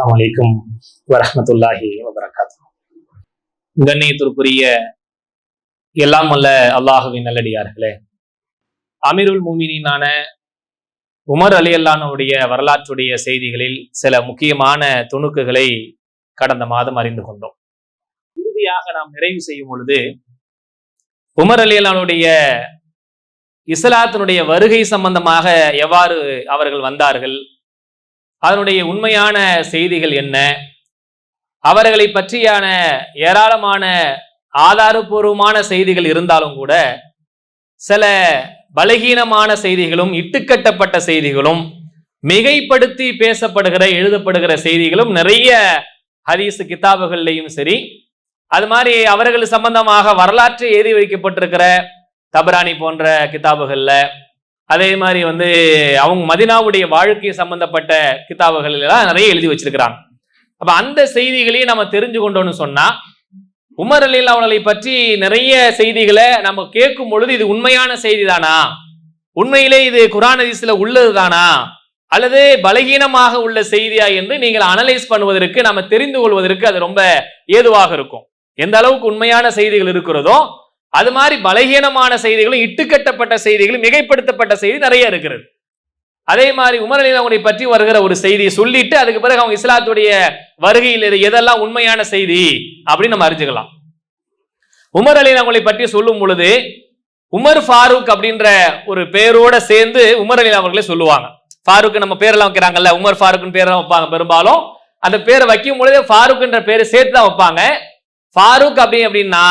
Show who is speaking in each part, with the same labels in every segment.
Speaker 1: அஸ்லாம் வலைக்கும் வரமத்துல்லாஹி வபரகாத்து கண்ணியத்திற்குரிய எல்லாம் அல்ல அல்லாஹுவின் நல்லடியார்களே அமீருல் மூமினான உமர் அலி அல்லானுடைய வரலாற்றுடைய செய்திகளில் சில முக்கியமான துணுக்குகளை கடந்த மாதம் அறிந்து கொண்டோம். இறுதியாக நாம் நிறைவு செய்யும் பொழுது உமர் அலி அல்லானுடைய இஸ்லாத்தினுடைய வருகை சம்பந்தமாக எவ்வாறு அவர்கள் வந்தார்கள் அதனுடைய உண்மையான செய்திகள் என்ன? அவர்களை பற்றியான ஏராளமான ஆதாரபூர்வமான செய்திகள் இருந்தாலும் கூட சில பலகீனமான செய்திகளும் இட்டுக்கட்டப்பட்ட செய்திகளும் மிகைப்படுத்தி பேசப்படுகிற எழுதப்படுகிற செய்திகளும் நிறைய ஹதீஸ் கித்தாபுகள்லையும் சரி அது மாதிரி அவர்கள் சம்பந்தமாக வரலாற்று எழுதி வைக்கப்பட்டிருக்கிற தபராணி போன்ற கித்தாபுகளில் அதே மாதிரி வந்து அவங்க மதினாவுடைய வாழ்க்கை சம்பந்தப்பட்ட கிதாபுகள் எல்லாம் நிறைய எழுதி வச்சிருக்கிறாங்க. அப்ப அந்த செய்திகளையும் நம்ம தெரிஞ்சு கொண்டோம்னு சொன்னா உமர் அலி அவர்களை பற்றி நிறைய செய்திகளை நம்ம கேட்கும் பொழுது இது உண்மையான செய்தி தானா உண்மையிலே இது குரான் ஹதீஸ்ல உள்ளது தானா அல்லது பலகீனமாக உள்ள செய்தியா என்று நீங்கள் அனலைஸ் பண்ணுவதற்கு நம்ம தெரிந்து கொள்வதற்கு அது ரொம்ப ஏதுவாக இருக்கும். எந்த அளவுக்கு உண்மையான செய்திகள் இருக்கிறதோ அது மாதிரி பலகீனமான செய்திகளும் இட்டுக்கட்டப்பட்ட செய்திகளும் மிகைப்படுத்தப்பட்ட செய்தி நிறைய இருக்கிறது. அதே மாதிரி உமர் அலி அவங்களை பற்றி வருகிற ஒரு செய்தியை சொல்லிட்டு அதுக்கு பிறகு அவங்க இஸ்லாத்துடைய வருகையில் எதெல்லாம் உண்மையான செய்தி அப்படின்னு நம்ம அறிஞ்சுக்கலாம். உமர் அலி அவங்களை பற்றி சொல்லும் பொழுது உமர் ஃபாரூக் அப்படின்ற ஒரு பேரோட சேர்ந்து உமர் அலி அவர்களே சொல்லுவாங்க. ஃபாரூக் நம்ம பேரெல்லாம் வைக்கிறாங்கல்ல உமர் ஃபாரூக்னு பேரெல்லாம் வைப்பாங்க பெரும்பாலும். அந்த பேரை வைக்கும் பொழுதே ஃபாரூக்ன்ற பேரை சேர்த்து தான் வைப்பாங்க. ஃபாரூக் அப்படி அப்படின்னா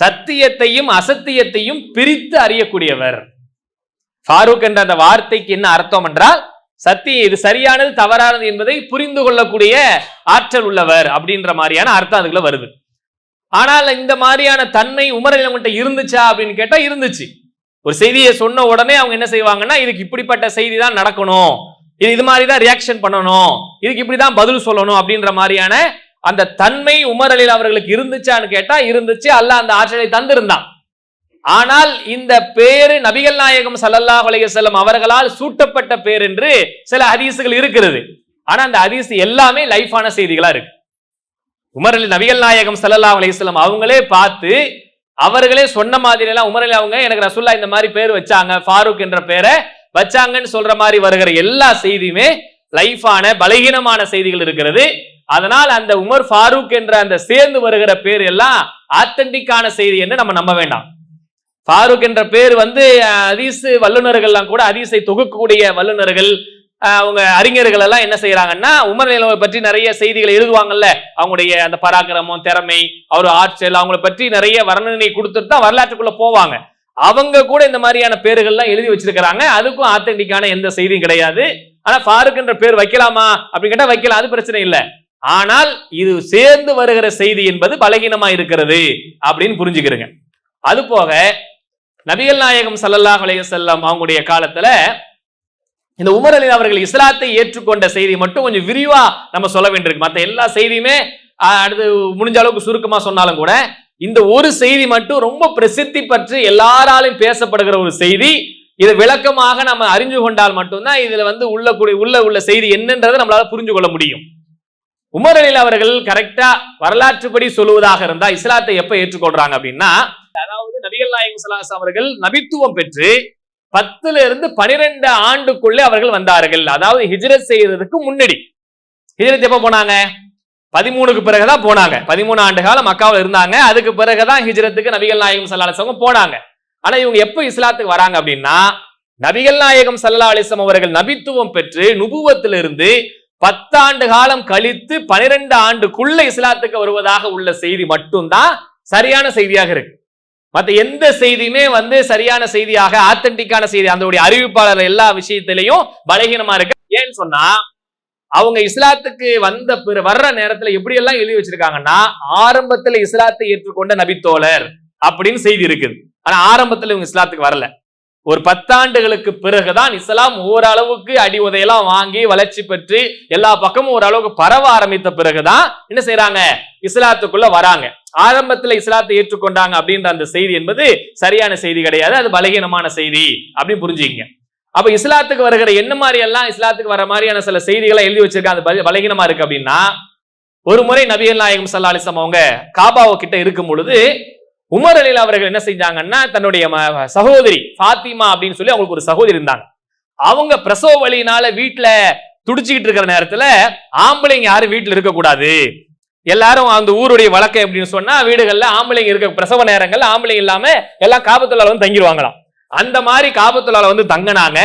Speaker 1: சத்தியத்தையும் அசத்தியத்தையும் பிரித்து அறியக்கூடியவர். ஃபாரூக் என்ற அந்த வார்த்தைக்கு என்ன அர்த்தம் என்றால் சத்தியம் இது சரியானது தவறானது என்பதை புரிந்து கொள்ளக்கூடிய ஆற்றல் உள்ளவர் அப்படின்ற மாதிரியான அர்த்தம் அதுக்குள்ள வருது. ஆனால் இந்த மாதிரியான தன்மை உமரில் அவங்கள்ட்ட இருந்துச்சா அப்படின்னு கேட்டா இருந்துச்சு. ஒரு செய்தியை சொன்ன உடனே அவங்க என்ன செய்வாங்கன்னா இதுக்கு இப்படிப்பட்ட செய்தி தான் நடக்கணும். இது இது மாதிரி தான் ரியாக்ஷன் பண்ணணும். இதுக்கு இப்படி தான் பதில் சொல்லணும் அப்படின்ற மாதிரியான அந்த தன்மை உமர் அலில் அவர்களுக்கு இருந்துச்சான்னு கேட்டா இருந்துச்சு. அல்ல அந்த ஆற்றலை தந்திருந்தான். ஆனால் இந்த பேரு நபிகள் நாயகம் சல்லல்லாஹ் அலையம் அவர்களால் சூட்டப்பட்ட பேர் என்று சில ஹதீசுகள் இருக்கிறது. ஆனா அந்த ஹதீஸ் எல்லாமே லைஃபான செய்திகளா இருக்கு. உமர் அலி நபிகள் நாயகம் சல்லல்லாஹ் அலையம் அவங்களே பார்த்து அவர்களே சொன்ன மாதிரி எல்லாம் உமர் அலி அவங்க எனக்கு ரசுல்லா இந்த மாதிரி பேர் வச்சாங்க ஃபாரூக் என்ற பேரை வச்சாங்கன்னு சொல்ற மாதிரி வருகிற எல்லா செய்தியுமே லைஃபான பலகீனமான செய்திகள் இருக்கிறது. அதனால் அந்த உமர் ஃபாரூக் என்ற அந்த சேர்ந்து வருகிற பேர் எல்லாம் ஆத்தன்டிக்கான செய்தி என்று நம்ம நம்ப வேண்டாம். ஃபாரூக் என்ற பேர் வந்து அதீசு வல்லுநர்கள்லாம் கூட ஹதீஸை தொகுக்கக்கூடிய வல்லுநர்கள் அவங்க அறிஞர்கள் எல்லாம் என்ன செய்யறாங்கன்னா உமர் நிலவை பற்றி நிறைய செய்திகளை எழுதுவாங்கல்ல அவங்களுடைய அந்த பராக்கிரமம் திறமை அவர் ஆற்றல் அவங்கள பற்றி நிறைய வர்ணனை கொடுத்துட்டு தான் வரலாற்றுக்குள்ள போவாங்க. அவங்க கூட இந்த மாதிரியான பேர்கள்லாம் எழுதி வச்சிருக்கிறாங்க. அதுக்கும் ஆத்தென்டிக்கான எந்த செய்தியும் கிடையாது. ஆனா ஃபாரூக் என்ற பேர் வைக்கலாமா? அப்படின்னு கேட்டா வைக்கலாம் அது பிரச்சனை இல்லை. ஆனால் இது சேர்ந்து வருகிற செய்தி என்பது பலகீனமா இருக்கிறது அப்படின்னு புரிஞ்சுக்கிறங்க. அது போக நபிகள் நாயகம் சல்லல்லாஹ் செல்லம் அவங்களுடைய காலத்துல இந்த உமர் அலி அவர்கள் இஸ்லாத்தை ஏற்றுக்கொண்ட செய்தி மட்டும் கொஞ்சம் விரிவா நம்ம சொல்ல வேண்டியிருக்கு. மற்ற எல்லா செய்தியுமே அடுத்து முடிஞ்ச அளவுக்கு சுருக்கமா சொன்னாலும் கூட இந்த ஒரு செய்தி மட்டும் ரொம்ப பிரசித்தி பற்றி எல்லாராலும் பேசப்படுகிற ஒரு செய்தி. இதை விளக்கமாக நம்ம அறிஞ்சு கொண்டால் மட்டும்தான் இதுல வந்து உள்ள கூடிய உள்ள உள்ள செய்தி என்னன்றதை நம்மளால புரிஞ்சு கொள்ள முடியும். உமர் அலில் அவர்கள் கரெக்டா வரலாற்றுப்படி சொல்லுவதாக இருந்தா இஸ்லாத்தை எப்ப ஏற்றுக்கொள்றாங்க அப்படின்னா அதாவது நபிகள் நாயகம் சலாஸ் அவர்கள் நபித்துவம் பெற்று பத்துல இருந்து பனிரெண்டு ஆண்டுக்குள்ளே அவர்கள் வந்தார்கள். அதாவது ஹிஜ்ரத் செய்யறதுக்கு முன்னாடி. ஹிஜ்ரத் எப்ப போனாங்க? பதிமூணுக்கு பிறகுதான் போனாங்க. பதிமூணு ஆண்டு காலம் மக்காவில் இருந்தாங்க. அதுக்கு பிறகுதான் ஹிஜ்ரத்துக்கு நபிகள் நாயகம் சல்லா அலிஸ்லம் போனாங்க. ஆனா இவங்க எப்ப இஸ்லாத்துக்கு வராங்க அப்படின்னா நபிகள் நாயகம் சல்லா அலிஸ்லம் அவர்கள் நபித்துவம் பெற்று நுபுவத்திலிருந்து பத்தாண்டு காலம் கழித்து பனிரெண்டு ஆண்டுக்குள்ள இஸ்லாத்துக்கு வருவதாக உள்ள செய்தி மட்டும்தான் சரியான செய்தியாக இருக்கு. மற்ற எந்த செய்தியுமே வந்து சரியான செய்தியாக ஆத்தன்டிக்கான செய்தி அந்த அறிவிப்பாளர் எல்லா விஷயத்திலையும் பலகீனமா இருக்கு. ஏன்னு சொன்னா அவங்க இஸ்லாத்துக்கு வந்த பிற வர்ற நேரத்துல எப்படி எல்லாம் எழுதி வச்சிருக்காங்கன்னா ஆரம்பத்துல இஸ்லாத்தை ஏற்றுக்கொண்ட நபித்தோழர் அப்படின்னு செய்தி இருக்குது. ஆனா ஆரம்பத்துல இவங்க இஸ்லாத்துக்கு வரல. ஒரு பத்தாண்டுகளுக்கு பிறகுதான் இஸ்லாம் ஓரளவுக்கு அடி உதையெல்லாம் வாங்கி வளர்ச்சி பெற்று எல்லா பக்கமும் ஓரளவுக்கு பரவ ஆரம்பித்த பிறகுதான் என்ன செய்யறாங்க இஸ்லாத்துக்குள்ள வராங்க. ஆரம்பத்துல இஸ்லாத்தை ஏற்றுக்கொண்டாங்க அப்படின்ற அந்த செய்தி என்பது சரியான செய்தி கிடையாது. அது பலகீனமான செய்தி அப்படின்னு புரிஞ்சுக்கங்க. அப்ப இஸ்லாத்துக்கு வருகிற என்ன மாதிரி எல்லாம் இஸ்லாத்துக்கு வர மாதிரியான சில செய்திகளை எழுதி வச்சிருக்காங்க? அது பலகீனமா இருக்கு அப்படின்னா ஒரு முறை நபிகள் நாயகம் ஸல்லல்லாஹு அவங்க காபாவோ கிட்ட இருக்கும் பொழுது உமர் அலில் அவர்கள் என்ன செஞ்சாங்கன்னா தன்னுடைய ம- சகோதரி ஃபாத்திமா அப்படின்னு சொல்லி அவங்களுக்கு ஒரு சகோதரி இருந்தாங்க. அவங்க பிரசவ வழியினால வீட்டுல துடிச்சுக்கிட்டு இருக்கிற நேரத்துல ஆம்பளைங்க யாரும் வீட்டுல இருக்கக்கூடாது. எல்லாரும் அந்த ஊருடைய வழக்கம் அப்படின்னு சொன்னா வீடுகள்ல ஆம்பளைங்க இருக்க பிரசவ நேரங்கள்ல ஆம்பளைங்க இல்லாம எல்லாம் காபத்துள்ளால வந்து தங்கிடுவாங்களாம் அந்த மாதிரி காபத்துள்ளால வந்து தங்கினாங்க.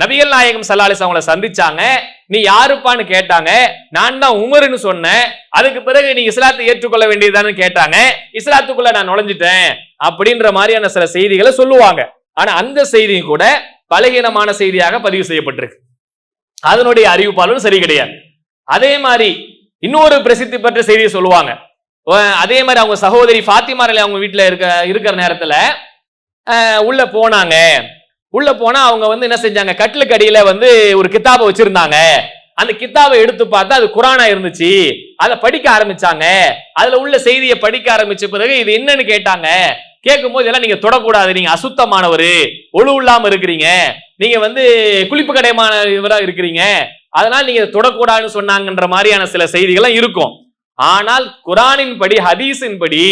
Speaker 1: நபிகள் நாயகம் சல்லாலிஸ் அவங்கள சந்திச்சாங்க. நீ யாருப்பான்னு கேட்டாங்க. நான் தான் உமருன்னு சொன்னேன். அதுக்கு பிறகு நீ இஸ்லாத்தை ஏற்றுக்கொள்ள வேண்டியதுதான்னு கேட்டாங்க. இஸ்லாத்துக்குள்ள நான் நுழைஞ்சிட்டேன் அப்படின்ற மாதிரியான சில செய்திகளை சொல்லுவாங்க. ஆனா அந்த செய்தியும் கூட பலகீனமான செய்தியாக பதிவு செய்யப்பட்டிருக்கு. அதனுடைய அறிவிப்பாளரும் சரி கிடையாது. அதே மாதிரி இன்னொரு பிரசித்தி பெற்ற செய்தியை சொல்லுவாங்க. அதே மாதிரி அவங்க சகோதரி ஃபாத்திமாரில் அவங்க வீட்டில் இருக்க இருக்கிற நேரத்தில் உள்ள போனாங்க. உள்ள போனா அவங்க வந்து என்ன செஞ்சாங்க? கட்டிலுக்கு அடியில வந்து ஒரு கித்தாபை வச்சிருந்தாங்க. அந்த கித்தாபை எடுத்து பார்த்தா அது குரானா இருந்துச்சு. அதை படிக்க ஆரம்பிச்சாங்க. அதுல உள்ள செய்தியை படிக்க ஆரம்பிச்ச பிறகு இது என்னன்னு கேட்டாங்க. கேட்கும்போது இதெல்லாம் நீங்க தொடக்கூடாது. நீங்க அசுத்தமானவர். ஒழு இல்லாம இருக்கிறீங்க. நீங்க வந்து குளிப்பு கடையமான இவரா இருக்கிறீங்க. அதனால நீங்க தொடக்கூடாதுன்னு சொன்னாங்கன்ற மாதிரியான சில செய்திகள்லாம் இருக்கும். ஆனால் குரானின் படி ஹதீஸின் படி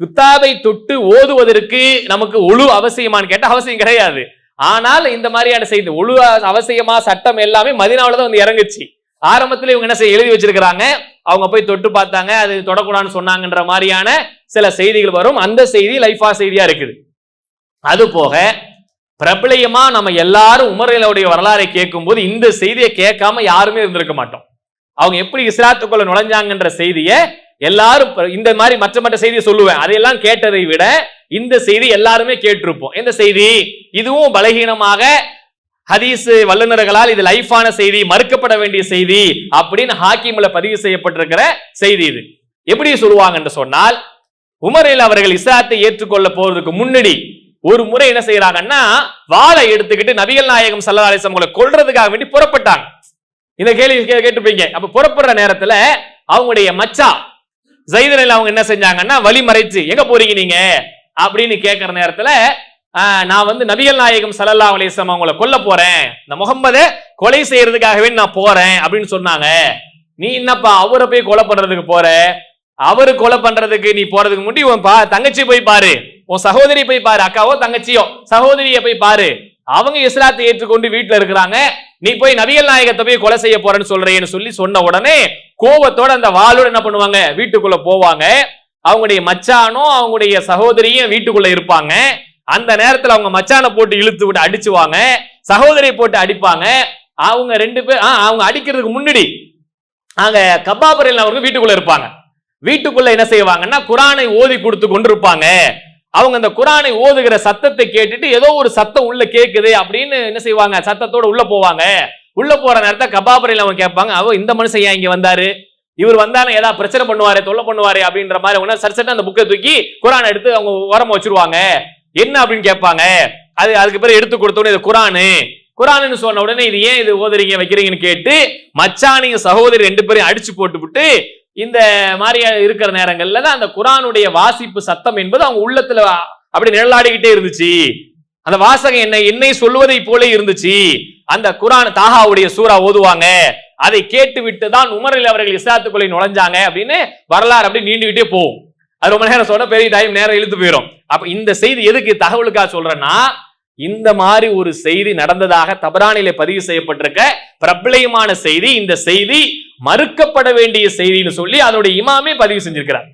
Speaker 1: கித்தாபை தொட்டு ஓதுவதற்கு நமக்கு ஒழு அவசியமான்னு கேட்டால் அவசியம் கிடையாது. ஆனால் இந்த மாதிரியான செய்தி ஒழு அவசியமா சட்டம் எல்லாமே மதினாவில தான் வந்து இறங்குச்சு. ஆரம்பத்தில் இவங்க என்ன செய்ய எழுதி வச்சிருக்கிறாங்க. அவங்க போய் தொட்டு பார்த்தாங்க. அது தொடக்கூடாதுன்னு சொன்னாங்கன்ற மாதிரியான சில செய்திகள் வரும். அந்த செய்தி லைஃபா செய்தியா இருக்குது. அது போக பிரபலியமா நம்ம எல்லாரும் உமரையிலுடைய வரலாறை கேட்கும்போது இந்த செய்தியை கேட்காம யாருமே இருந்திருக்க மாட்டோம். அவங்க எப்படி இஸ்லாத்துக்குள்ள நுழைஞ்சாங்கன்ற செய்தியை எல்லாரும் இந்த மாதிரி மற்ற மற்ற செய்தியை சொல்லுவேன். அதையெல்லாம் கேட்டதை விட இந்த செய்தி எல்லாருமே கேட்டிருப்போம். இந்த செய்தி? இதுவும் பலகீனமாக ஹதீஸ் வல்லுநர்களால் இது லைஃபான செய்தி மறுக்கப்பட வேண்டிய செய்தி அப்படின்னு ஹாக்கிம்ல பதிவு செய்யப்பட்டிருக்கிற செய்தி இது. எப்படி சொல்லுவாங்கன்னு சொன்னால் உமரில் அவர்கள் இஸ்லாத்தை ஏற்றுக்கொள்ள போறதுக்கு முன்னாடி ஒரு முறை என்ன செய்யறாங்கன்னா வாளை எடுத்துக்கிட்டு நபிகள் நாயகம் சல்லா அலிஸ்லாம் உங்களை வேண்டி புறப்பட்டாங்க. இந்த கேள்வி கே- அப்ப புறப்படுற நேரத்துல அவங்களுடைய மச்சா ஜெயிதனில் அவங்க என்ன செஞ்சாங்கன்னா வழி மறைச்சு எங்க போறீங்க நீங்க? அப்படின்னு கேட்கிற நேரத்துல நான் வந்து நபிகள் நாயகம் சல்லல்லா அலிஸ்லாம் அவங்கள கொல்ல போறேன். இந்த முகம்மதை கொலை செய்யறதுக்காகவே நான் போறேன் அப்படின்னு சொன்னாங்க. நீ என்னப்பா அவரை போய் கொலை பண்றதுக்கு போற? அவரு கொலை பண்றதுக்கு நீ போறதுக்கு முன்னாடி உன் பா தங்கச்சி போய் பாரு. உன் சகோதரி போய் பாரு அக்காவோ தங்கச்சியோ சகோதரிய போய் பாரு. அவங்க இஸ்லாத்தை ஏற்றுக்கொண்டு வீட்டுல இருக்கிறாங்க. நீ போய் நபிகள் நாயகத்தை போய் கொலை செய்ய போறேன்னு சொல்றேன்னு சொல்லி சொன்ன உடனே கோபத்தோட அந்த வாளோட என்ன பண்ணுவாங்க? வீட்டுக்குள்ள போவாங்க. அவங்களுடைய மச்சானும் அவங்களுடைய சகோதரியும் வீட்டுக்குள்ள இருப்பாங்க. அந்த நேரத்துல அவங்க மச்சானை போட்டு இழுத்து விட்டு அடிச்சுவாங்க. சகோதரியை போட்டு அடிப்பாங்க. அவங்க ரெண்டு பேர் ஆ, அவங்க அடிக்கிறதுக்கு முன்னாடி அங்க கபாபரில் அவங்க வீட்டுக்குள்ள இருப்பாங்க. வீட்டுக்குள்ள என்ன செய்வாங்கன்னா குரானை ஓதி கொடுத்து கொண்டிருப்பாங்க. அவங்க அந்த குரானை ஓதுகிற சத்தத்தை கேட்டுட்டு ஏதோ ஒரு சத்தம் உள்ள கேக்குது அப்படின்னு என்ன செய்வாங்க? சத்தத்தோட உள்ள போவாங்க. உள்ள போற நேரத்தை கபாபரில் அவங்க கேட்பாங்க அவ இந்த மனுஷன் ஏன் இங்க வந்தாரு? இவர் வந்தாலும் ஏதாவது பிரச்சனை பண்ணுவாரு தொல்லை பண்ணுவாரு அப்படின்ற மாதிரி அவங்க சர்சட்டு அந்த புக்கை தூக்கி குரான் எடுத்து அவங்க உரம் வச்சிருவாங்க. என்ன அப்படின்னு கேட்பாங்க? அது அதுக்கு பிறகு எடுத்து கொடுத்தோன்னு இது குரானு. குரான்னு சொன்ன உடனே இது ஏன் இது ஓதுறீங்க வைக்கிறீங்கன்னு கேட்டு மச்சானிங்க சகோதரி ரெண்டு பேரையும் அடிச்சு போட்டுவிட்டு இந்த மாதிரி இருக்கிற நேரங்கள்ல தான் அந்த குரானுடைய வாசிப்பு சத்தம் என்பது அவங்க உள்ளத்துல அப்படி நிழலாடிக்கிட்டே இருந்துச்சு. அந்த வாசகம் என்ன என்னை சொல்லுவதை போல இருந்துச்சு. அந்த குரான் தாகாவுடைய சூறா ஓதுவாங்க. அதை கேட்டு விட்டு தான் உமரில் அவர்கள் இஸ்லாத்துக்குள்ளே நுழைஞ்சாங்க அப்படின்னு வரலாறு அப்படி நீண்டுகிட்டே போகும். அது ரொம்ப நேரம் சொன்னா பெரிய டைம் நேரம் இழுத்து போயிடும் அப்ப இந்த செய்தி எதுக்கு தகவலுக்காக சொல்றேன்னா இந்த மாதிரி ஒரு செய்தி நடந்ததாக தபரானில பதிவு செய்யப்பட்டிருக்க பிரபலயமான செய்தி இந்த செய்தி மறுக்கப்பட வேண்டிய செய்தின்னு சொல்லி அதனுடைய இமாமே பதிவு செஞ்சிருக்கிறார்.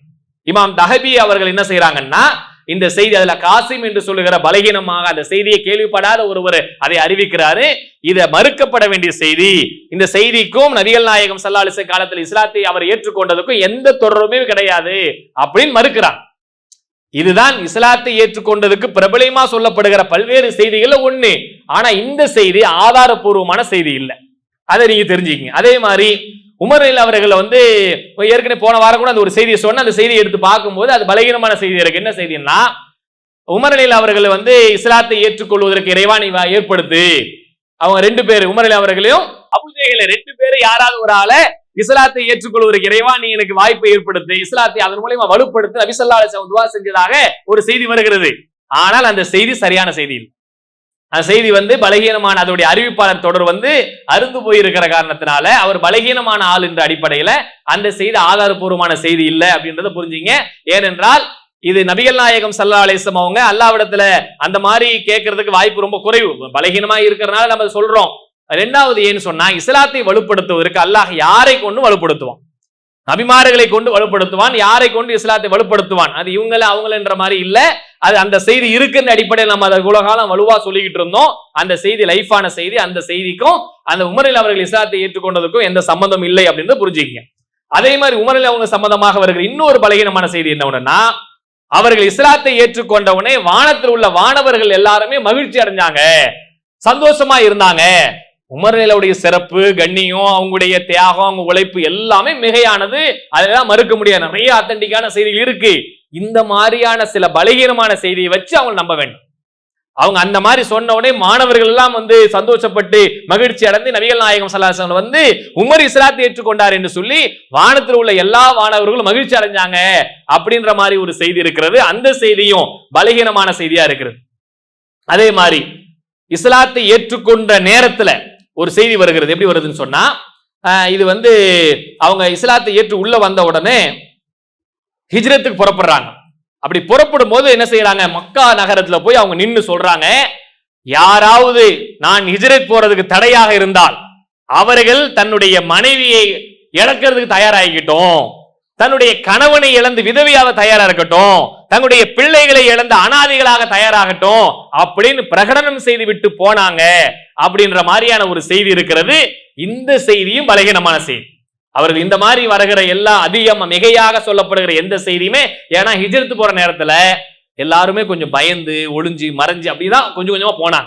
Speaker 1: இமாம் தஹபி அவர்கள் என்ன செய்யறாங்கன்னா இந்த செய்தி அதுல காசிம் என்று சொல்லுகிற பலகீனமாக அந்த செய்தியை கேள்விப்படாத ஒருவர் அதை அறிவிக்கிறாரு. இதை மறுக்கப்பட வேண்டிய செய்தி. இந்த செய்திக்கும் நபிகள் நாயகம் சல்லாலிச காலத்தில் இஸ்லாத்தை அவர் ஏற்றுக்கொண்டதுக்கும் எந்த தொடர்புமே கிடையாது அப்படின்னு மறுக்கிறார். இதுதான் இஸ்லாத்தை ஏற்றுக்கொண்டதுக்கு பிரபலமா சொல்லப்படுகிற பல்வேறு செய்திகள்ல ஒண்ணு. ஆனா இந்த செய்தி ஆதாரபூர்வமான செய்தி இல்ல. அதை நீங்க தெரிஞ்சுக்கங்க. அதே மாதிரி உமரில் அவர்கள் வந்து ஏற்கனவே போன வாரம் கூட அந்த ஒரு செய்தியை சொன்ன அந்த செய்தியை எடுத்து பார்க்கும்போது அது பலகீனமான செய்தி. இருக்கு என்ன செய்தின்னா உமரலில் அவர்கள் வந்து இஸ்லாத்தை ஏற்றுக்கொள்வதற்கு இறைவாணி ஏற்படுத்து. அவங்க ரெண்டு பேர் உமரில் அவர்களையும் அபுஜேகளை ரெண்டு பேரும் யாராவது ஒரு ஆளை இஸ்லாத்தை ஏற்றுக்கொள்வதற்கு இறைவா நீ எனக்கு வாய்ப்பை ஏற்படுத்து இஸ்லாத்தை அதன் மூலியமா வலுப்படுத்து நபிசல்லா துவா செஞ்சதாக ஒரு செய்தி வருகிறது. ஆனால் அந்த செய்தி சரியான செய்தி இல்லை. செய்தி வந்து பலகீனமான அதோடைய அறிவிப்பாளர் தொடர் வந்து அருந்து போயிருக்கிற காரணத்தினால அவர் பலகீனமான ஆள் என்ற அடிப்படையில அந்த செய்தி ஆதாரபூர்வமான செய்தி இல்லை அப்படின்றத புரிஞ்சுங்க. ஏனென்றால் இது நபிகள் நாயகம் சல்லா அலிஸ்லாம் அவங்க அல்லாவிடத்துல அந்த மாதிரி கேட்கறதுக்கு வாய்ப்பு ரொம்ப குறைவு. பலகீனமா இருக்கிறதுனால நம்ம சொல்றோம். ரெண்டாவது ஏன்னு சொன்னா இஸ்லாத்தை வலுப்படுத்துவதற்கு அல்லாஹ் யாரை கொண்டு வலுப்படுத்துவோம் நபிமார்களை கொண்டு வலுப்படுத்துவான் யாரை கொண்டு இஸ்லாத்தை வலுப்படுத்துவான்? அது இவங்கள அவங்களன்ற மாதிரி இல்ல. அது அந்த செய்தி இருக்குன்னு அடிப்படையில் நம்ம அதை உலகாலம் வலுவா சொல்லிக்கிட்டு இருந்தோம். அந்த செய்தி லைஃபான செய்தி அந்த செய்திக்கும் அந்த உமரில் அவர்கள் இஸ்லாத்தை ஏற்றுக்கொண்டதுக்கும் எந்த சம்பந்தம் இல்லை அப்படின்னு புரிஞ்சுக்கங்க. அதே மாதிரி உமரில் அவங்க சம்பந்தமாக வருகிற இன்னொரு பலகீனமான செய்தி என்ன ஒண்ணுன்னா அவர்கள் இஸ்லாத்தை ஏற்றுக்கொண்ட உடனே வானத்தில் உள்ள வானவர்கள் எல்லாருமே மகிழ்ச்சி அடைஞ்சாங்க. சந்தோஷமா இருந்தாங்க. உமர்நிலவுடைய சிறப்பு கண்ணியம் அவங்களுடைய தியாகம் அவங்க உழைப்பு எல்லாமே மிகையானது. அதெல்லாம் மறுக்க முடியாது. நிறைய அத்தன்டிக்கான செய்திகள் இருக்கு. இந்த மாதிரியான சில பலகீனமான செய்தியை வச்சு அவங்க நம்ப வேண்டும். அவங்க அந்த மாதிரி சொன்ன உடனே மாணவர்கள் எல்லாம் வந்து சந்தோஷப்பட்டு மகிழ்ச்சி அடைந்து நபிகள் நாயகம் சலாசன் வந்து உமர் இஸ்லாத்தை ஏற்றுக்கொண்டார் என்று சொல்லி வானத்தில் உள்ள எல்லா மாணவர்களும் மகிழ்ச்சி அடைஞ்சாங்க அப்படின்ற மாதிரி ஒரு செய்தி இருக்கிறது. அந்த செய்தியும் பலகீனமான செய்தியா இருக்கிறது. அதே மாதிரி இஸ்லாத்தை ஏற்றுக்கொண்ட நேரத்துல ஒரு செய்தி வருகிறது. எப்படி வருதுன்னு சொன்னா இது வந்து அவங்க இஸ்லாத்தை ஏற்று உள்ள வந்த உடனே ஹிஜ்ரத்துக்கு புறப்படுறாங்க. அப்படி புறப்படும் போது என்ன செய்யறாங்க? மக்கா நகரத்துல போய் அவங்க நின்று சொல்றாங்க யாராவது நான் ஹிஜ்ரத் போறதுக்கு தடையாக இருந்தால் அவர்கள் தன்னுடைய மனைவியை இழக்கிறதுக்கு தயாராகிக்கிட்டோம். தன்னுடைய கணவனை இழந்து விதவியாக தயாரா இருக்கட்டும். தன்னுடைய பிள்ளைகளை இழந்த அனாதைகளாக தயாராகட்டும். அப்படின்னு பிரகடனம் செய்து விட்டு போனாங்க. அப்படின்ற மாதிரியான ஒரு செய்தி இருக்கிறது. இந்த செய்தியும் பலகீனமான செய்தி. அவர்கள் இந்த மாதிரி வருகிற எல்லா அதிகம் மிகையாக சொல்லப்படுகிற எந்த செய்தியுமே ஏன்னா ஹிஜிரத்து போற நேரத்துல எல்லாருமே கொஞ்சம் பயந்து ஒளிஞ்சு மறைஞ்சு அப்படிதான் கொஞ்சம் கொஞ்சமா போனாங்க.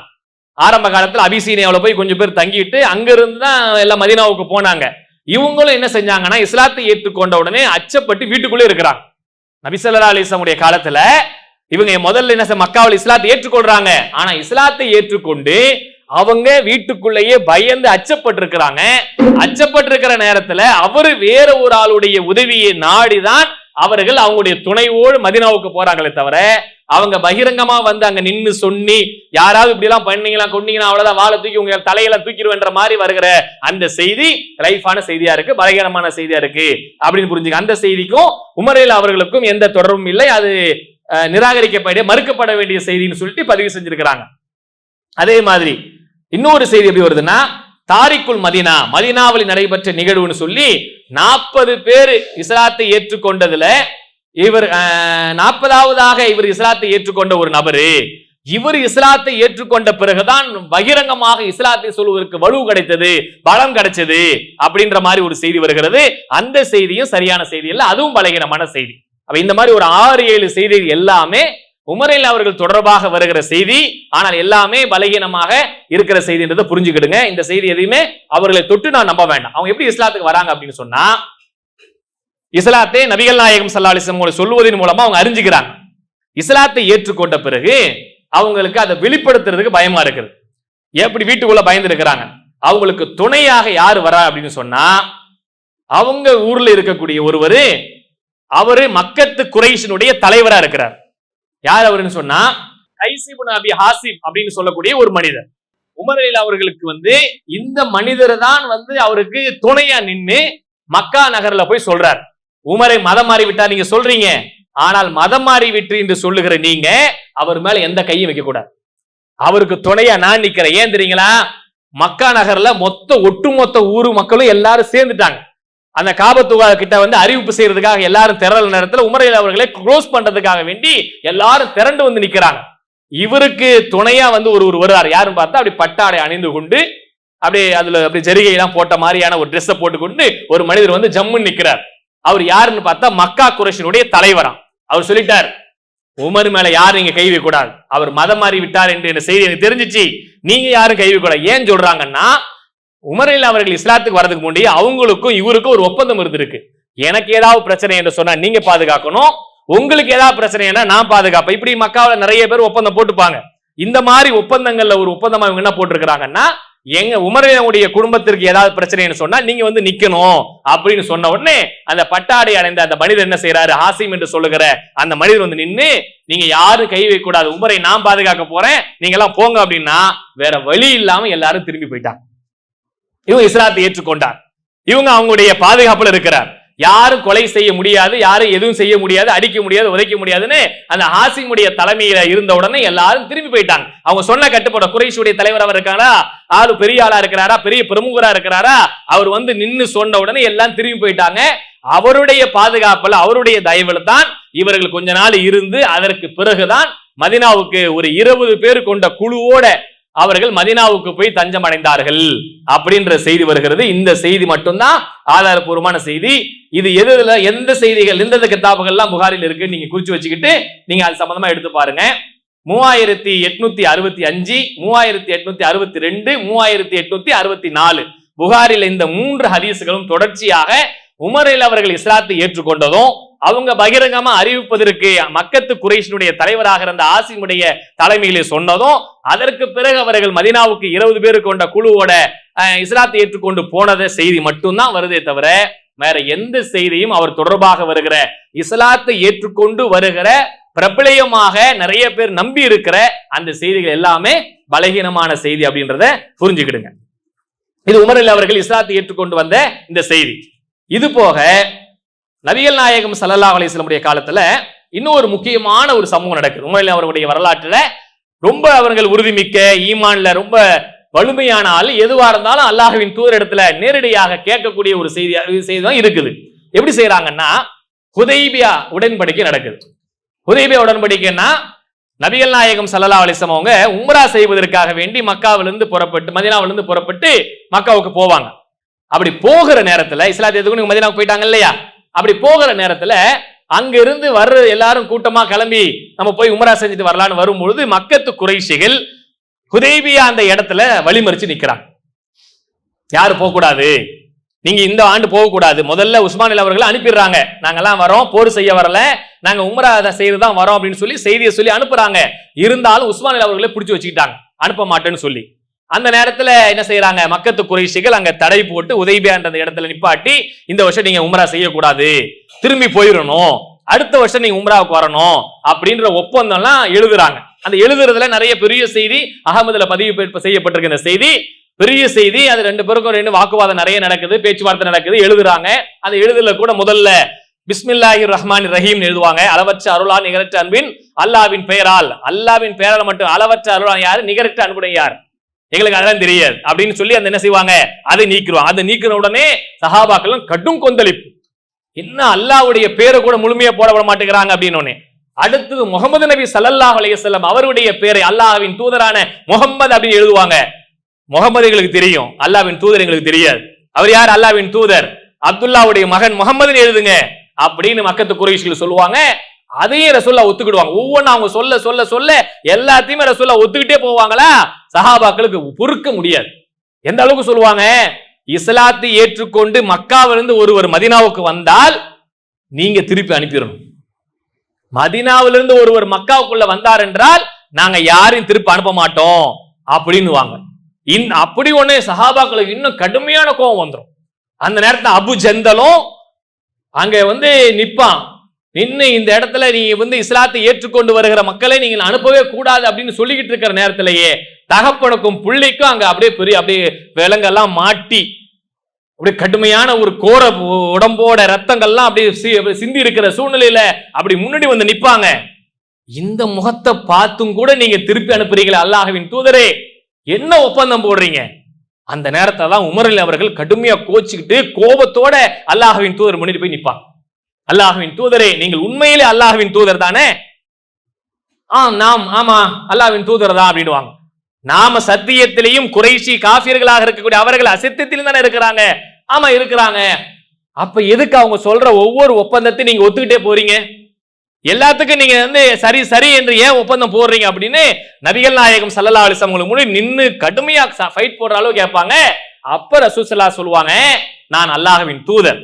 Speaker 1: ஆரம்ப காலத்துல அபிசீனியாவில் போய் கொஞ்சம் பேர் தங்கிட்டு அங்கிருந்து தான் எல்லாம் மதினாவுக்கு போனாங்க. இவங்களும் என்ன செஞ்சாங்கன்னா இஸ்லாத்தை ஏற்றுக்கொண்ட உடனே அச்சப்பட்டு வீட்டுக்குள்ளே இருக்கிறாங்க. நபிசல்லா அலிஸ்லாமுடைய காலத்துல இவங்க முதல்ல என்ன செய்ய- மக்காவில் இஸ்லாத்தை ஏற்றுக்கொள்றாங்க. ஆனா இஸ்லாத்தை ஏற்றுக்கொண்டு அவங்க வீட்டுக்குள்ளேயே பயந்து அச்சப்பட்டிருக்கிறாங்க. அச்சப்பட்டிருக்கிற நேரத்துல அவரு வேற ஒரு ஆளுடைய உதவியை நாடிதான் அவர்கள் அவங்களுடைய துணைவோடு மதினாவுக்கு போறாங்களே தவிர அவங்க பகிரங்கமா வந்து அங்க நின்னு சொன்னி யாராவது இப்படி எல்லாம் பண்ணீங்களா கொண்டீங்கன்னா அவ்வளவுதான் வாழை தூக்கி உங்க தலையில தூக்கிடுவேன்ற மாதிரி வருகிற அந்த செய்தி லைஃபான செய்தியா இருக்கு பலகீனமான செய்தியா இருக்கு. அப்படின்னு புரிஞ்சுங்க அந்த செய்திக்கும் உமரையில் அவர்களுக்கும் எந்த தொடர்பும் இல்லை. அது நிராகரிக்கப்பட மறுக்கப்பட வேண்டிய செய்தின்னு சொல்லிட்டு பதிவு செஞ்சிருக்கிறாங்க. அதே மாதிரி இன்னொரு செய்தி எப்படி வருதுன்னா தாரிக்குல் மதினா மதினாவில் நடைபெற்ற நிகழ்வுன்னு சொல்லி நாற்பது பேர் இஸ்லாத்தை ஏற்றுக்கொண்டதுல இவர் நாற்பதாவதாக இவர் இஸ்லாத்தை ஏற்றுக்கொண்ட ஒரு நபரு இவர் இஸ்லாத்தை ஏற்றுக்கொண்ட பிறகுதான் பகிரங்கமாக இஸ்லாத்தை சொல்வதற்கு வலு கிடைத்தது பலம் கிடைச்சது அப்படின்ற மாதிரி ஒரு செய்தி வருகிறது. அந்த செய்தியும் சரியான செய்தி இல்லை அதுவும் பலகீனமான செய்தி. அப்ப இந்த மாதிரி ஒரு ஆறு ஏழு செய்திகள் எல்லாமே உமரில் அவர்கள் தொடர்பாக வருகிற செய்தி ஆனால் எல்லாமே பலகீனமாக இருக்கிற செய்தின்றதை புரிஞ்சுக்கிடுங்க. இந்த செய்தி எதையுமே அவர்களை தொட்டு நான் நம்ப வேண்டாம். அவங்க எப்படி இஸ்லாத்துக்கு வராங்க அப்படின்னு சொன்னா இஸ்லாத்தை நபிகள் நாயகம் சல்லாஹிசம் சொல்லுவதன் மூலமா அவங்க அறிஞ்சுக்கிறாங்க. இஸ்லாத்தை ஏற்றுக்கொண்ட பிறகு அவங்களுக்கு அதை வெளிப்படுத்துறதுக்கு பயமா இருக்குது. எப்படி வீட்டுக்குள்ள பயந்து இருக்கிறாங்க அவங்களுக்கு துணையாக யார் வரா அப்படின்னு சொன்னா அவங்க ஊர்ல இருக்கக்கூடிய ஒருவர் அவரு மக்கத்து குறைஷினுடைய தலைவரா இருக்கிறார். யார் அவருன்னு சொன்னா கைசிபுன் அபி ஹாசிப் அப்படின்னு சொல்லக்கூடிய ஒரு மனிதர். உமரில் அவர்களுக்கு வந்து இந்த மனிதர் தான் வந்து அவருக்கு துணையா நின்று மக்கா நகர்ல போய் சொல்றார். உமரை மதம் மாறி விட்டா நீங்க சொல்றீங்க. ஆனால் மதம் மாறி விட்டு என்று சொல்லுகிற நீங்க அவர் மேல எந்த கையும் வைக்க கூடாது. அவருக்கு துணையா நான் நிக்கிறேன். ஏன் தெரியுங்களா? மக்கா நகர்ல மொத்த ஒட்டுமொத்த ஊரு மக்களும் எல்லாரும் சேர்ந்துட்டாங்க. அந்த காபத்துவா கிட்ட வந்து அறிவிப்பு செய்யறதுக்காக எல்லாரும் திரள் நேரத்தில் உமரையில் அவர்களை க்ளோஸ் பண்றதுக்காக வேண்டி எல்லாரும் திரண்டு வந்து நிக்கிறாங்க. இவருக்கு துணையா வந்து ஒரு ஒரு வருவார். யாருன்னு பார்த்தா அப்படி பட்டாடை அணிந்து கொண்டு அப்படியே அதுல அப்படி ஜரிகை போட்ட மாதிரியான ஒரு ட்ரெஸ்ஸை போட்டுக்கொண்டு ஒரு மனிதர் வந்து ஜம்முன்னு நிற்கிறார் அவர் யாருன்னு பார்த்தா மக்கா குரேஷனுடைய தலைவராம். அவர் சொல்லிட்டார் உமர் மேல யாரும் நீங்க கைவி கூடாது அவர் மதம் மாறி விட்டார் என்று என்ன செய்தி எனக்கு தெரிஞ்சிச்சு. நீங்க யாரும் கைவி வைக்க கூடாது ஏன் சொல்றாங்கன்னா உமரில் அவர்கள் இஸ்லாத்துக்கு வரதுக்கு முன்னாடி அவங்களுக்கும் இவருக்கும் ஒரு ஒப்பந்தம் இருந்திருக்கு. எனக்கு ஏதாவது பிரச்சனை என்று சொன்னா நீங்க பாதுகாக்கணும். உங்களுக்கு ஏதாவது பிரச்சனைனா நான் பாதுகாப்பேன். இப்படி மக்காவில் நிறைய பேர் ஒப்பந்தம் போட்டுப்பாங்க. இந்த மாதிரி ஒப்பந்தங்கள்ல ஒரு ஒப்பந்தமா இவங்க என்ன போட்டிருக்கிறாங்கன்னா எங்க உமரனுடைய குடும்பத்திற்கு ஏதாவது பிரச்சனைன்னு சொன்னா நீங்க வந்து நிக்கணும் அப்படின்னு சொன்ன உடனே அந்த பட்டாடை அடைந்த அந்த மனிதர் என்ன செய்யறாரு ஹாசிம் என்று சொல்லுகிற அந்த மனிதர் வந்து நின்று நீங்க யாரும் கை வைக்க கூடாது உமரை நான் பாதுகாக்க போறேன். நீங்க எல்லாம் போங்க அப்படின்னா வேற வழி இல்லாம எல்லாரும் திரும்பி போயிட்டாங்க. இவங்க இஸ்லாத்தை ஏற்றுக்கொண்டார். இவங்க அவங்களுடைய பாதுகாப்புல இருக்கிறார். யாரும் கொலை செய்ய முடியாது யாரும் எதுவும் செய்ய முடியாது அடிக்க முடியாது உதைக்க முடியாதுன்னு அந்த ஹாசிமுடைய தலைமையில இருந்த உடனே எல்லாரும் திரும்பி போயிட்டாங்க. அவங்க சொன்ன கட்டுப்பட குறைஷுடைய தலைவர் அவர் இருக்காரா? ஆளு பெரிய ஆளா இருக்கிறாரா? பெரிய பிரமுகரா இருக்கிறாரா? அவர் வந்து நின்னு சொன்ன உடனே எல்லாம் திரும்பி போயிட்டாங்க. அவருடைய பாதுகாப்புல அவருடைய தயவுல தான் இவர்கள் கொஞ்ச நாள் இருந்து அதற்கு பிறகுதான் மதினாவுக்கு ஒரு இருபது பேர் கொண்ட குழுவோட அவர்கள் மதினாவுக்கு போய் தஞ்சம் அடைந்தார்கள் அப்படின்ற செய்தி வருகிறது. இந்த செய்தி மட்டும்தான் ஆதாரபூர்வமான செய்தி. இது எதுல எந்த செய்திகள் எந்தெந்த கித்தாபுகள்லாம் புகாரில் இருக்கு நீங்க குறிச்சு வச்சுக்கிட்டு நீங்க அது சம்பந்தமா எடுத்து பாருங்க. மூவாயிரத்தி எட்நூத்தி அறுபத்தி அஞ்சு மூவாயிரத்தி எட்நூத்தி அறுபத்தி ரெண்டு மூவாயிரத்தி எட்நூத்தி அறுபத்தி நாலு புகாரில் இந்த மூன்று ஹதீஸுகளும் தொடர்ச்சியாக உமரில் அவர்கள் இஸ்லாத்தை ஏற்றுக்கொண்டதும் அவங்க பகிரங்கமா அறிவிப்பதற்கு மக்கத்து குறைஷினுடைய தலைவராக இருந்த ஆசிமுடைய தலைமையிலே சொன்னதும் அதற்கு பிறகு அவர்கள் மதினாவுக்கு இருபது பேர் கொண்ட குழுவோட இஸ்லாத்தை ஏற்றுக்கொண்டு போனத செய்தி மட்டும்தான் வருதே தவிர வேற எந்த செய்தியும் அவர் தொடர்பாக வருகிற இஸ்லாத்தை ஏற்றுக்கொண்டு வருகிற பிரபலயமாக நிறைய பேர் நம்பி இருக்கிற அந்த செய்திகள் எல்லாமே பலகீனமான செய்தி அப்படின்றத புரிஞ்சுக்கிடுங்க. இது உமரில் அவர்கள் இஸ்லாத்தை ஏற்றுக்கொண்டு வந்த இந்த செய்தி. இது போக நபிகள் நாயகம் சல்லல்லா அலிஸ்லமுடைய காலத்துல இன்னும் ஒரு முக்கியமான ஒரு சம்பவம் நடக்குது. உண்மையில அவருடைய வரலாற்றுல ரொம்ப அவர்கள் உறுதிமிக்க ஈமான்ல ரொம்ப வலிமையான ஆள் எதுவா இருந்தாலும் அல்லாஹுவின் தூதர் இடத்துல நேரடியாக கேட்கக்கூடிய ஒரு செய்தி செய்தி தான் இருக்குது. எப்படி செய்யறாங்கன்னா ஹுதைபியா உடன்படிக்கை நடக்குது. ஹுதைபியா உடன்படிக்கைன்னா நபிகள் நாயகம் ஸல்லல்லாஹு அலைஹி அவங்க உம்ரா செய்வதற்காக வேண்டி மக்காவிலிருந்து புறப்பட்டு மதினாவிலிருந்து புறப்பட்டு மக்காவுக்கு போவாங்க. அப்படி போகிற நேரத்துல இஸ்லாத்தியத்துக்கு எதுக்கு மதீனாவுக்கு போயிட்டாங்க இல்லையா? அப்படி போகிற நேரத்துல அங்கிருந்து வர்ற எல்லாரும் கூட்டமா கிளம்பி நம்ம போய் உமரா செஞ்சுட்டு வரலான்னு வரும்பொழுது மக்கத்து குறைசிகள் குதேபியா அந்த இடத்துல வழிமறிச்சு நிக்கிறாங்க. யாரு போக கூடாது நீங்க இந்த ஆண்டு போக கூடாது முதல்ல உஸ்மானில் அவர்களை அனுப்பிடுறாங்க. நாங்கெல்லாம் வரோம் போர் செய்ய வரல. நாங்க உமரா அதை செய்து தான் வரோம் அப்படின்னு சொல்லி செய்தியை சொல்லி அனுப்புறாங்க. இருந்தாலும் உஸ்மானில் அவர்களை பிடிச்சி வச்சுக்கிட்டாங்க. அனுப்ப மாட்டேன்னு சொல்லி. அந்த நேரத்துல என்ன செய்யறாங்க மக்கத்து குறைஷிகள் அங்க தடை போட்டு உதவியான்ற அந்த இடத்துல நிப்பாட்டி இந்த வருஷம் நீங்க உம்ரா செய்யக்கூடாது. திரும்பி போயிடணும் அடுத்த வருஷம் நீங்க உம்ராவுக்கு வரணும் அப்படின்ற ஒப்பந்தம்லாம் எழுதுறாங்க. அந்த எழுதுறதுல நிறைய பெரிய செய்தி அகமதுல பதிவு செய்யப்பட்டிருக்கிற செய்யப்பட்டிருக்க இந்த செய்தி பெரிய செய்தி அது ரெண்டு பேருக்கும் ரெண்டு வாக்குவாதம் நிறைய நடக்குது பேச்சுவார்த்தை நடக்குது எழுதுறாங்க. அந்த எழுதுல கூட முதல்ல பிஸ்மில்லாஹி ரஹ்மான் ரஹீம் எழுதுவாங்க. அளவற்ற அருளா நிகரற்ற அன்பின் அல்லாவின் பெயரால். அல்லாவின் பெயரால் மட்டும் அளவற்ற அருளா யாரு? நிகரற்ற அன்புடைய யார்? எங்களுக்கு அதெல்லாம் தெரியாது. அப்படின்னு சொல்லி அந்த என்ன செய்வாங்க? அதை நீக்கிறோம் அதை நீக்கிற உடனே சஹாபாக்களும் கடும் கொந்தளிப்பு. என்ன அல்லாஹ்வுடைய பேரை கூட முழுமையா போட விட மாட்டேங்கிறாங்க அப்படின்னு அடுத்தது முகமது நபி சல்லல்லாஹ் அலையம் அவருடைய பேரை அல்லாஹ்வின் தூதரான முகம்மது அப்படின்னு எழுதுவாங்க. முகமது எங்களுக்கு தெரியும். அல்லாவின் தூதர் எங்களுக்கு தெரியாது. அவர் யார்? அல்லாவின் தூதர். அப்துல்லாவுடைய மகன் முகமது எழுதுங்க. அப்படின்னு மக்கத்து குறைஷிகள் சொல்லுவாங்க. அதையும் ரசோல்லா ஒத்துக்கிடுவாங்க. ஒவ்வொன்றும் அவங்க சொல்ல சொல்ல சொல்ல எல்லாத்தையுமே ரசோல்லா ஒத்துக்கிட்டே போவாங்களா? சஹாபாக்களுக்கு பொறுக்க முடியாது. எந்த அளவுக்கு சொல்லுவாங்க? இஸ்லாத்தை ஏற்றுக்கொண்டு மக்காவிலிருந்து ஒருவர் மதினாவுக்கு வந்தால் நீங்க திருப்பி அனுப்பிடணும். மதினாவிலிருந்து ஒருவர் மக்காவுக்குள்ள வந்தார் என்றால் நாங்க யாரையும் திருப்பி அனுப்ப மாட்டோம் அப்படின்னு வாங்க இன் அப்படி ஒன்று சஹாபாக்களுக்கு இன்னும் கடுமையான கோபம் வந்துடும் அந்த நேரத்தில் அபு ஜந்தலும் அங்க வந்து நிற்பான் நின்று இந்த இடத்துல நீங்க வந்து இஸ்லாத்தை ஏற்றுக்கொண்டு வருகிற மக்களை நீங்கள் அனுப்பவே கூடாது அப்படின்னு சொல்லிக்கிட்டு இருக்கிற நேரத்திலேயே தகப்பனுக்கும் பிள்ளைக்கும் அங்க அப்படியே பெரிய அப்படியே விலங்கெல்லாம் மாட்டி அப்படியே கடுமையான ஒரு கோர உடம்போட ரத்தங்கள்லாம் அப்படியே சி- அப்படியே சிந்தி இருக்கிற சூழ்நிலையில அப்படி முன்னாடி வந்து நிப்பாங்க. இந்த முகத்தை பார்த்தும் கூட நீங்க திருப்பி அனுப்புறீங்களே அல்லாஹவின் தூதரே. என்ன ஒப்பந்தம் போடுறீங்க? அந்த நேரத்துல தான் உமரில் அவர்கள் கடுமையா கோச்சிக்கிட்டு கோபத்தோட அல்லாஹவின் தூதர் முன்னாடி போய் நிற்பான் அல்லாஹவின் தூதரே நீங்கள் உண்மையிலே அல்லாஹவின் தூதர் தானே? ஆ நாம் ஆமா அல்லாஹ்வின் தூதர் தான் அப்படின்வாங்க நாம சத்தியத்திலையும் குறைசி காபியர்களாக இருக்கக்கூடிய அவர்கள் அசத்தியத்திலும் தானே இருக்கிறாங்க. ஆமா இருக்கிறாங்க. அப்ப எதுக்கு அவங்க சொல்ற ஒவ்வொரு ஒப்பந்தத்தையும் நீங்க ஒத்துக்கிட்டே போறீங்க? எல்லாத்துக்கும் நீங்க வந்து சரி சரி என்று ஏன் ஒப்பந்தம் போடுறீங்க அப்படின்னு நபிகள் நாயகம் சல்லல்லா அலிசம் உங்களுக்கு முன்னாடி நின்று கடுமையா ஃபைட் போடுற அளவு கேட்பாங்க. அப்ப ரசூசல்லா சொல்லுவாங்க நான் அல்லாஹவின் தூதர்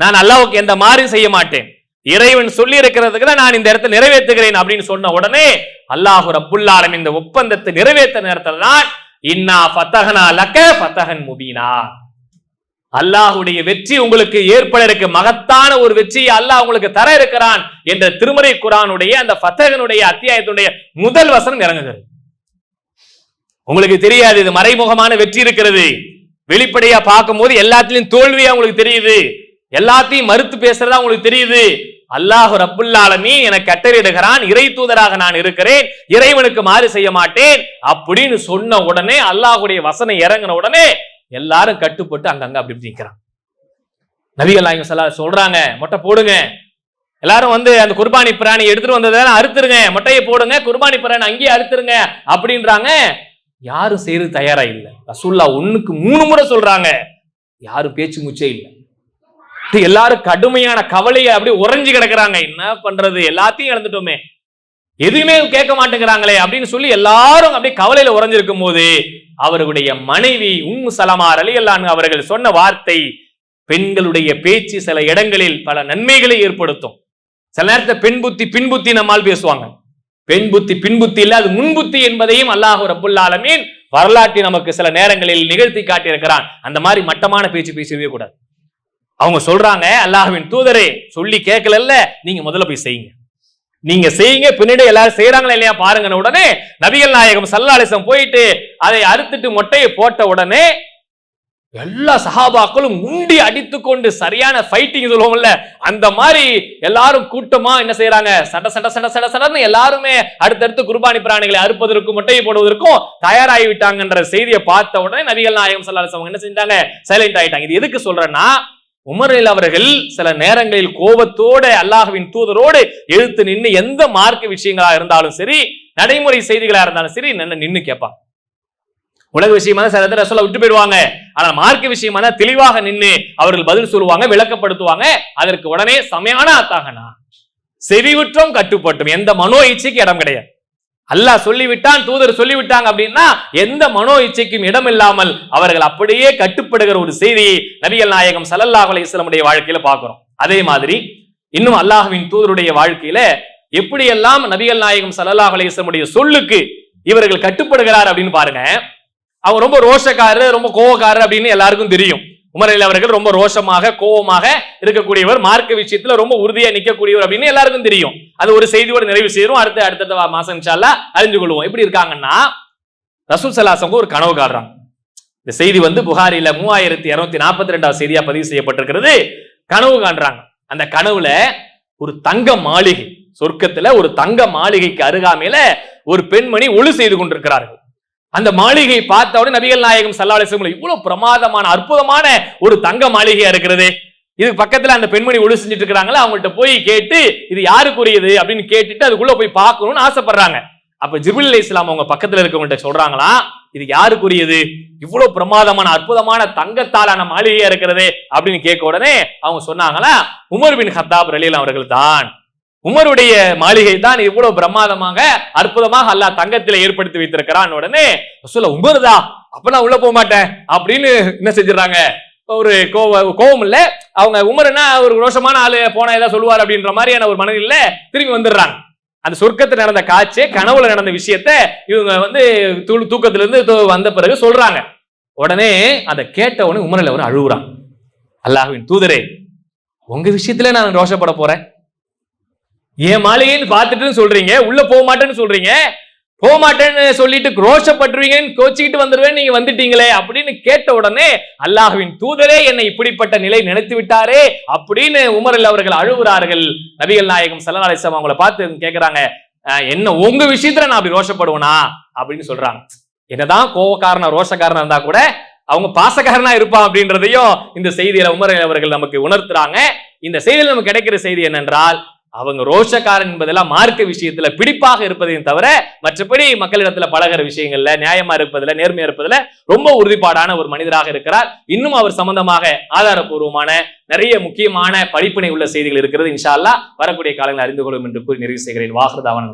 Speaker 1: நான் அல்லாஹ்வுக்கு எந்த மாறும் செய்ய மாட்டேன். இறைவன் சொல்லி இருக்கிறதுக்கு தான் நான் இந்த இடத்தை நிறைவேற்றுகிறேன் அப்படின்னு சொன்ன உடனே அல்லாஹு ரப்புல்லாலும் இந்த ஒப்பந்தத்தை நிறைவேற்ற நேரத்தில் தான் இன்னா ஃபத்தகனா லக்க ஃபத்தகன் முபீனா அல்லாஹுடைய வெற்றி உங்களுக்கு ஏற்பட இருக்கு. மகத்தான ஒரு வெற்றியை அல்லாஹ் உங்களுக்கு தர இருக்கிறான் என்ற திருமறை குரானுடைய அந்த ஃபத்தகனுடைய அத்தியாயத்துடைய முதல் வசனம் இறங்குகிறது. உங்களுக்கு தெரியாது இது மறைமுகமான வெற்றி இருக்கிறது. வெளிப்படையா பார்க்கும்போது எல்லாத்திலையும் தோல்வியா உங்களுக்கு தெரியுது. எல்லாத்தையும் மறுத்து பேசுறதா உங்களுக்கு தெரியுது? அல்லாஹ் ரப்புல்லாலமீ என கட்டறிடுகிறான் இறை தூதராக நான் இருக்கிறேன். இறைவனுக்கு மாறு செய்ய மாட்டேன். அப்படின்னு சொன்ன உடனே அல்லாஹுடைய வசனம் இறங்கின உடனே எல்லாரும் கட்டுப்பட்டு அங்கங்க அப்படி இப்படி நிக்கிறான். நபிகள் நாயகம் ஸல்லல்லாஹு சொல்றாங்க மொட்டை போடுங்க. எல்லாரும் வந்து அந்த குர்பானி பிராணி எடுத்துட்டு வந்ததை அறுத்துருங்க. மொட்டையை போடுங்க குர்பானி பிராணி அங்கேயே அறுத்துருங்க அப்படின்றாங்க. யாரும் செய்யறது தயாரா இல்லை. ரசூல்லா ஒண்ணுக்கு மூணு முறை சொல்றாங்க. யாரும் பேச்சு முச்சே இல்லை. எல்லாரும் கடுமையான கவலையை அப்படியே உறைஞ்சு கிடக்குறாங்க. என்ன பண்றது? எல்லாத்தையும் இழந்துட்டோமே. எதுவுமே கேட்க மாட்டேங்கிறாங்களே அப்படின்னு சொல்லி எல்லாரும் அப்படியே கவலையில உறைஞ்சிருக்கும் போது அவர்களுடைய மனைவி உம் சலமார் அலியல்லான் அவர்கள் சொன்ன வார்த்தை பெண்களுடைய பேச்சு சில இடங்களில் பல நன்மைகளை ஏற்படுத்தும். சில நேரத்தில் பெண் புத்தி பின்புத்தி நம்மால் பேசுவாங்க. பெண் புத்தி பின்புத்தி இல்ல அது என்பதையும் அல்லாஹ் ரபுல்லாலமீன் ஆலமீன் வரலாற்றில் நமக்கு சில நேரங்களில் நிகழ்த்தி காட்டியிருக்கிறான். அந்த மாதிரி மட்டமான பேச்சு பேசவே கூடாது. அவங்க சொல்றாங்க அல்லாஹ்வின் தூதரே சொல்லி கேட்கலல்ல நீங்க முதல்ல போய் செய்யுங்க. நீங்க செய்யுங்க பின்னாடி எல்லாரும் செய்யறாங்களா இல்லையா பாருங்க உடனே நபிகள் நாயகம் சல்லாலிசம் போயிட்டு அதை அறுத்துட்டு மொட்டையை போட்ட உடனே எல்லா சஹாபாக்களும் முண்டி அடித்துக்கொண்டு சரியான ஃபைட்டிங் சொல்லுவோம்ல அந்த மாதிரி எல்லாரும் கூட்டமா என்ன செய்யறாங்க சட சட சட சட சடன்னு எல்லாருமே அடுத்தடுத்து குர்பானி பிராணிகளை அறுப்பதற்கும் மொட்டையை போடுவதற்கும் தயாராகி விட்டாங்கன்ற செய்தியை பார்த்த உடனே நபிகள் நாயகம் சல்லாலிசம் என்ன செஞ்சாங்க சைலண்ட் ஆயிட்டாங்க. இது எதுக்கு சொல்றேன்னா உமரில் அவர்கள் சில நேரங்களில் கோபத்தோட அல்லாஹுவின் தூதரோடு எழுத்து நின்னு எந்த மார்க்க விஷயங்களா இருந்தாலும் சரி நடைமுறை செய்திகளா இருந்தாலும் சரி நின்னு நின்னு கேட்பான். உலக விஷயமா சில இடத்துல சொல்ல விட்டு போயிடுவாங்க. ஆனா மார்க்க விஷயமான தெளிவாக நின்னு அவர்கள் பதில் சொல்லுவாங்க விளக்கப்படுத்துவாங்க. அதற்கு உடனே சமையான ஆத்தாகனா செவிவுற்றம் கட்டுப்பட்டும். எந்த மனோ இச்சைக்கு இடம் கிடையாது. அல்லாஹ் சொல்லிவிட்டான் தூதர் சொல்லிவிட்டாங்க அப்படின்னா எந்த மனோ இச்சைக்கும் இடம் இல்லாமல் அவர்கள் அப்படியே கட்டுப்படுகிற ஒரு செய்தி நபிகள் நாயகம் சல்லல்லாஹ் அலைஹி வாழ்க்கையில பாக்குறோம் அதே மாதிரி இன்னும் அல்லாஹுவின் தூதருடைய வாழ்க்கையில எப்படியெல்லாம் நபிகள் நாயகம் சல்லல்லாஹ் அலைஹி சொல்லுக்கு இவர்கள் கட்டுப்படுகிறார் அப்படின்னு பாருங்க. அவர் ரொம்ப ரோஷக்காரர் ரொம்ப கோவக்காரர் அப்படின்னு எல்லாருக்கும் தெரியும். உமரில் அவர்கள் ரொம்ப ரோஷமாக கோவமாக இருக்கக்கூடியவர் மார்க்க விஷயத்துல ரொம்ப உறுதியா நிக்கக்கூடியவர் அப்படின்னு எல்லாருக்கும் தெரியும். அது ஒரு செய்தியோட நிறைவு செய்யும் அடுத்த அடுத்த மாசம் இன்ஷால்லா அறிஞ்சு கொள்வோம். எப்படி இருக்காங்கன்னா ரசூல் சலாசங்க ஒரு கனவு காடுறாங்க இந்த செய்தி வந்து புகாரில மூவாயிரத்தி இருநூத்தி நாற்பத்தி ரெண்டாவது செய்தியா பதிவு செய்யப்பட்டிருக்கிறது. கனவு காண்றாங்க. அந்த கனவுல ஒரு தங்க மாளிகை சொர்க்கத்துல ஒரு தங்க மாளிகைக்கு அருகாமையில ஒரு பெண்மணி ஒளி செய்து கொண்டிருக்கிறார்கள். அந்த மாளிகையை பார்த்த உடனே நபிகள் நாயகம் சல்லாஹம் இவ்வளவு பிரமாதமான அற்புதமான ஒரு தங்க மாளிகையா இருக்கிறது? இதுக்கு பக்கத்துல அந்த பெண்மணி ஒழு செஞ்சுட்டு இருக்கிறாங்களா அவங்கள்ட்ட போய் கேட்டு இது யாருக்குரியது அப்படின்னு கேட்டுட்டு அதுக்குள்ள போய் பார்க்கணும்னு ஆசைப்படுறாங்க. அப்ப ஜிபில் இஸ்லாம் அவங்க பக்கத்துல இருக்கவங்கள்ட்ட சொல்றாங்களா இது யாருக்குரியது? இவ்வளவு பிரமாதமான அற்புதமான தங்கத்தாலான மாளிகையா இருக்கிறது அப்படின்னு கேட்க உடனே அவங்க சொன்னாங்களா உமர் பின் ஹத்தாப் ரலீல் அவர்கள் தான் உமருடைய மாளிகை தான் இவ்வளவு பிரமாதமாக அற்புதமாக அல்லாஹ் தங்கத்தில் ஏற்படுத்தி வைத்திருக்கிறான். உடனே சொல்ல உமருதா? அப்ப நான் உள்ள போக மாட்டேன். அப்படின்னு என்ன செஞ்சிடறாங்க? ஒரு கோவ கோவம் இல்ல. அவங்க உமருன்னா ஒரு ரோஷமான ஆளு போனா ஏதாவது சொல்லுவார் அப்படின்ற மாதிரியான ஒரு மனதில் திரும்பி வந்துடுறாங்க. அந்த சொர்க்கத்தில் நடந்த காட்சி கனவுல நடந்த விஷயத்த இவங்க வந்து தூ- தூக்கத்துல இருந்து தூ- வந்த பிறகு சொல்றாங்க. உடனே அதை கேட்ட உடனே உமரில் அவர் அழுகுறான். அல்லாஹ்வின் தூதரே உங்க விஷயத்துல நான் ரோஷப்பட போறேன். என் மாளிகைன்னு பார்த்துட்டு சொல்றீங்க உள்ள போக மாட்டேன்னு சொல்றீங்க. போக மாட்டேன்னு சொல்லிட்டு ரோஷப்பட்டுருவீங்கன்னு கோச்சிக்கிட்டு வந்துடுவேன் நீங்க வந்துட்டீங்களே அப்படின்னு கேட்ட உடனே அல்லாஹுவின் தூதரே என்னை இப்படிப்பட்ட நிலை நினைத்து விட்டாரே அப்படின்னு உமரில் அவர்கள் அழுகுறார்கள். நபிகள் நாயகம் சல்லா அலிஸ்லாம் அவங்கள பார்த்து கேட்கறாங்க "அஹ், என்ன உங்க விஷயத்துல நான் அப்படி ரோஷப்படுவேனா? அப்படின்னு சொல்றாங்க. என்னதான் கோவக்காரனா ரோஷக்காரனா இருந்தா கூட அவங்க பாசக்காரனா இருப்பான் அப்படின்றதையும் இந்த செய்தியில உமர் அவர்கள் நமக்கு உணர்த்துறாங்க. இந்த செய்தியில் நமக்கு கிடைக்கிற செய்தி என்னென்றால் அவங்க ரோஷக்காரன் என்பதெல்லாம் மார்க்க விஷயத்துல பிடிப்பாக இருப்பதையும் தவிர மற்றபடி மக்களிடத்துல பழகுற விஷயங்கள்ல நியாயமா இருப்பதுல நேர்மையா இருப்பதுல ரொம்ப உறுதிப்பாடான ஒரு மனிதராக இருக்கிறார். இன்னும் அவர் சம்பந்தமாக ஆதாரபூர்வமான நிறைய முக்கியமான படிப்பினை உள்ள செய்திகள் இருக்கிறது. இன்ஷா வரக்கூடிய காலங்களில் அறிந்து கொள்ளும் என்று கூறி நிறைவு செய்கிறேன். வாகரதாவன்